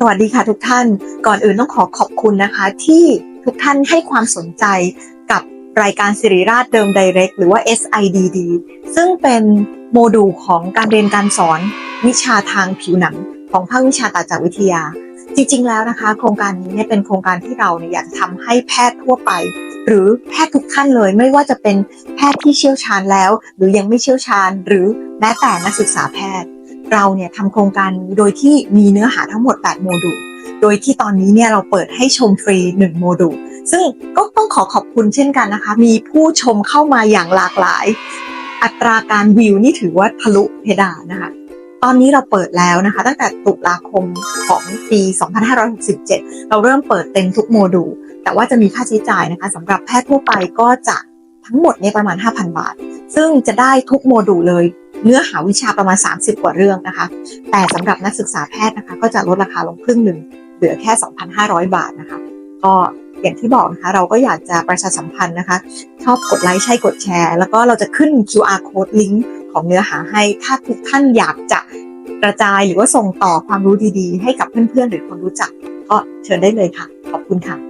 สวัสดีค่ะทุกท่าน ก่อนอื่นต้องขอขอบคุณนะคะ ที่ทุกท่านให้ความสนใจกับรายการสิริราชเดิม Direct หรือว่า SIDD ซึ่งเป็นโมดูลของการเรียนการสอนวิชาทางผิวหนังของภาควิชาตาจักวิทยา จริงๆแล้วนะคะ โครงการนี้เนี่ยเป็นโครงการที่เราเนี่ยอยากจะทำให้แพทย์ทั่วไป หรือแพทย์ทุกท่านเลย ไม่ว่าจะเป็นแพทย์ที่เชี่ยวชาญแล้ว หรือยังไม่เชี่ยวชาญ หรือแม้แต่นักศึกษาแพทย์ เราเนี่ยทำโครงการนี้โดยที่มีเนื้อหาทั้งหมด 8 โมดูล โดยที่ตอนนี้เนี่ยเราเปิดให้ชมฟรี 1 โมดูล ซึ่งก็ต้องขอขอบคุณเช่นกันนะคะ มีผู้ชมเข้ามาอย่างหลากหลาย อัตราการวิวนี่ถือว่าทะลุเพดานนะคะตอนนี้เราเปิดแล้วนะคะ ตั้งแต่ตุลาคมของปี 2567 เราเริ่มเปิดเต็มทุกโมดูล แต่ว่าจะมีค่าใช้จ่ายนะคะสำหรับแพทย์ทั่วไปก็จะทั้งหมดเนี่ยประมาณ 5,000 บาท ซึ่งจะได้ทุกโมดูลเลย เนื้อหาวิชาประมาณ 30 กว่าเรื่องนะคะ แต่สำหรับนักศึกษาแพทย์นะคะ ก็จะลดราคาลงครึ่งหนึ่งเหลือแค่ 2,500 บาทนะคะ ก็อย่างที่บอกนะคะเราก็อยากจะประชาสัมพันธ์นะคะ ชอบกดไลค์ใช่กดแชร์ แล้วก็เราจะขึ้น QR code ลิงก์ของเนื้อหาให้ ถ้าทุกท่านอยากจะกระจายหรือว่าส่งต่อความรู้ดีๆ ให้กับเพื่อนๆ หรือคนรู้จัก ก็เชิญได้เลยค่ะ ขอบคุณค่ะ